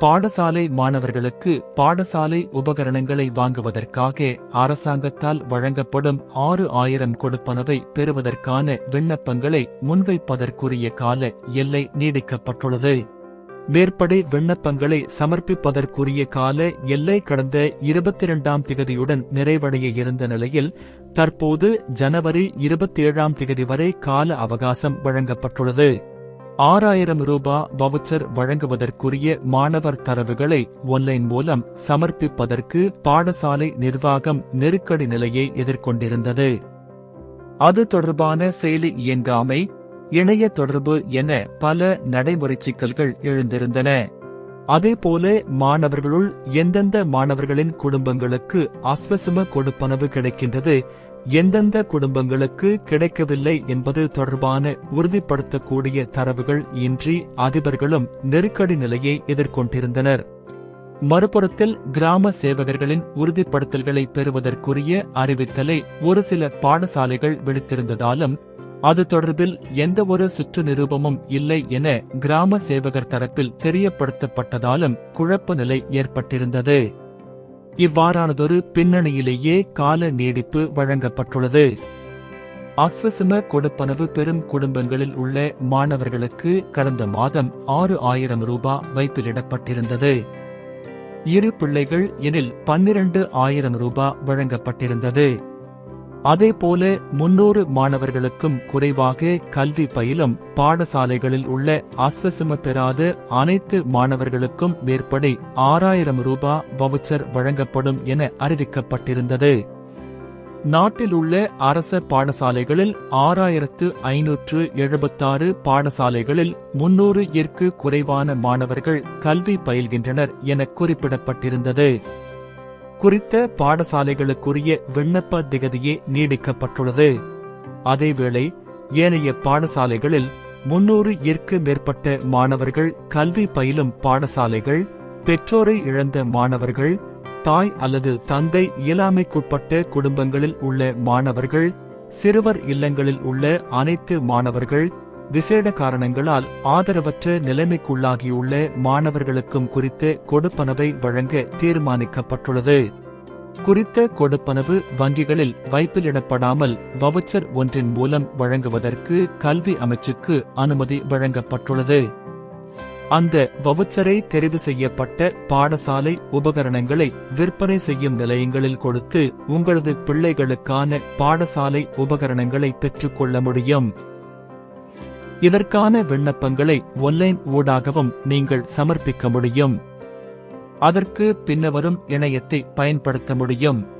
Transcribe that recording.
பாடசாலை மாணவர்களுக்கு பாடசாலை உபகரணங்களை வாங்குவதற்காக அரசாங்கத்தால் வழங்கப்படும் ஆறு ஆயிரம் கொடுப்பனவை பெறுவதற்கான விண்ணப்பங்களை முன்வைப்பதற்குரிய கால எல்லை நீடிக்கப்பட்டுள்ளது. மேற்படி விண்ணப்பங்களை சமர்ப்பிப்பதற்குரிய கால எல்லை கடந்த இருபத்தி இரண்டாம் திகதியுடன் நிறைவடைய இருந்த நிலையில் தற்போது ஜனவரி இருபத்தி ஏழாம் திகதி வரை கால அவகாசம் வழங்கப்பட்டுள்ளது. ஆறாயிரம் ரூபாய் வவுச்சர் வழங்குவதற்குரிய மாணவர் தரவுகளை ஒன்லைன் மூலம் சமர்ப்பிப்பதற்கு பாடசாலை நிர்வாகம் நெருக்கடி நிலையை எதிர்கொண்டிருந்தது. அது தொடர்பான செயலி இயங்காமை இணைய தொடர்பு என பல நடைமுறை சிக்கல்கள் எழுந்திருந்தன. அதேபோல மாணவர்களுள் எந்தெந்த மாணவர்களின் குடும்பங்களுக்கு அஸ்வசம கொடுப்பனவு கிடைக்கின்றது எந்தெந்த குடும்பங்களுக்கு கிடைக்கவில்லை என்பது தொடர்பான உறுதிப்படுத்தக்கூடிய தரவுகள் இன்றி அதிபர்களும் நெருக்கடி நிலையை எதிர்கொண்டிருந்தனர். மறுபுறத்தில் கிராம சேவகர்களின் உறுதிப்படுத்தல்களை பெறுவதற்குரிய அறிவித்தலை ஒரு சில பாடசாலைகள் விடுத்திருந்ததாலும் அது தொடர்பில் எந்த ஒரு சுற்று நிரூபமும் இல்லை என கிராம சேவகர் தரப்பில் தெரியப்படுத்தப்பட்டதாலும் குழப்ப நிலை ஏற்பட்டிருந்தது. இவ்வாறானதொரு பின்னணியிலேயே கால நீடிப்பு வழங்கப்பட்டுள்ளது. அஸ்வசிம கொடுப்பனவு பெறும் குடும்பங்களில் உள்ள மாணவர்களுக்கு கடந்த மாதம் ஆறு ஆயிரம் ரூபாய் வைப்பிலிடப்பட்டிருந்தது. இரு பிள்ளைகள் எனில் பன்னிரண்டு ஆயிரம் ரூபாய் வழங்கப்பட்டிருந்தது. அதேபோல முன்னூறு மாணவர்களுக்கும் குறைவாக கல்வி பயிலும் பாடசாலைகளில் உள்ள அஸ்வசம பெறாத அனைத்து மாணவர்களுக்கும் மேற்படி ஆறாயிரம் ரூபாய் வவுச்சர் வழங்கப்படும் என அறிவிக்கப்பட்டிருந்தது. நாட்டில் உள்ள அரச பாடசாலைகளில் ஆறாயிரத்து ஐநூற்று எழுபத்தாறு பாடசாலைகளில் முன்னூறு இற்கு குறைவான மாணவர்கள் கல்வி பயில்கின்றனர் என குறிப்பிடப்பட்டிருந்தது. குறித்த பாடசாலைகளுக்குரிய விண்ணப்ப திகதியே நீடிக்கப்பட்டுள்ளது. அதேவேளை ஏனைய பாடசாலைகளில் முன்னூறு இற்கு மேற்பட்ட மாணவர்கள் கல்வி பயிலும் பாடசாலைகள் பெற்றோரை இழந்த மாணவர்கள் தாய் அல்லது தந்தை இயலாமைக்குட்பட்ட குடும்பங்களில் உள்ள மாணவர்கள் சிறுவர் இல்லங்களில் உள்ள அனைத்து மாணவர்கள் விசேட காரணங்களால் ஆதரவற்ற நிலைமைக்குள்ளாகியுள்ள மாணவர்களுக்கும் குறித்த கொடுப்பனவை வழங்க தீர்மானிக்கப்பட்டுள்ளது. குறித்த கொடுப்பனவு வங்கிகளில் வைப்பிலிடப்படாமல் வவுச்சர் ஒன்றின் மூலம் வழங்குவதற்கு கல்வி அமைச்சுக்கு அனுமதி வழங்கப்பட்டுள்ளது. அந்த வவுச்சரை தெரிவு செய்யப்பட்ட பாடசாலை உபகரணங்களை விற்பனை செய்யும் நிலையங்களில் கொடுத்து உங்களது பிள்ளைகளுக்கான பாடசாலை உபகரணங்களை பெற்றுக்கொள்ள முடியும். இதற்கான விண்ணப்பங்களை ஒன்லைன் ஊடாகவும் நீங்கள் சமர்ப்பிக்க முடியும். அதற்கு பின்னவரும் இணையத்தை பயன்படுத்த முடியும்.